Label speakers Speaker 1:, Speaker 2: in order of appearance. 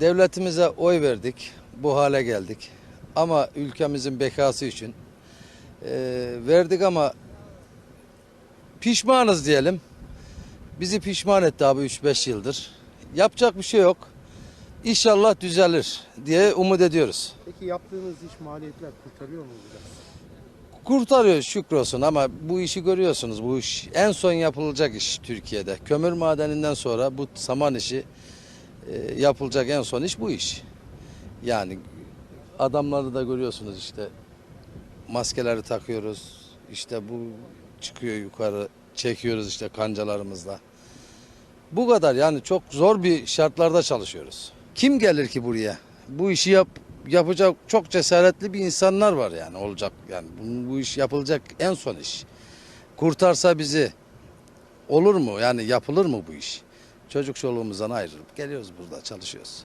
Speaker 1: devletimize oy verdik. Bu hale geldik. Ama ülkemizin bekası için e, verdik ama pişmanız diyelim. Bizi pişman etti abi 3-5 yıldır. Yapacak bir şey yok. İnşallah düzelir diye umut ediyoruz.
Speaker 2: Peki yaptığınız iş maliyetler kurtarıyor mu biraz?
Speaker 1: Kurtarıyor şükrolsun ama bu işi görüyorsunuz. Bu iş en son yapılacak iş Türkiye'de. Kömür madeninden sonra bu saman işi e, yapılacak en son iş bu iş. Yani adamları da görüyorsunuz işte maskeleri takıyoruz. İşte bu çıkıyor yukarı çekiyoruz işte kancalarımızla. Bu kadar yani çok zor bir şartlarda çalışıyoruz. Kim gelir ki buraya? Bu işi yap yapacak çok cesaretli bir insanlar var yani olacak yani bu, bu iş yapılacak en son iş. Kurtarsa bizi olur mu? Yani yapılır mı bu iş? Çocuk çoluğumuzdan ayrılıp geliyoruz burada çalışıyoruz.